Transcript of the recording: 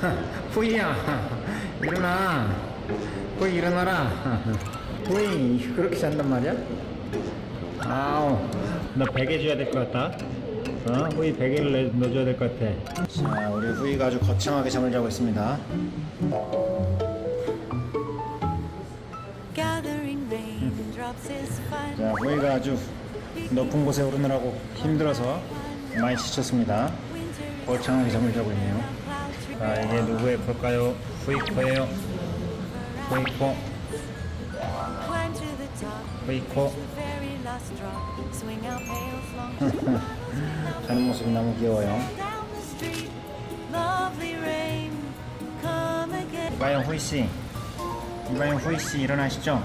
후이야 일어나. 후이 일어나라. 후이 그렇게 잔단 말이야? 아우 너 베개 줘야 될 것 같다 어? 후이 베개를 내- 넣어줘야 될 것 같아. 자 우리 후이가 아주 거창하게 잠을 자고 있습니다. 자 후이가 아주 높은 곳에 오르느라고 힘들어서 많이 지쳤습니다. 거창하게 잠을 자고 있네요 자 이게 누구의 걸까요? 후이코예요 후이코. 후이코 자는 모습이 너무 귀여워요. 이봐요 후이씨 이봐요 후이씨 일어나시죠